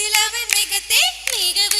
சிலவன் மிகத்தே மிகவு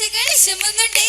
ശകശമുണ്ടേ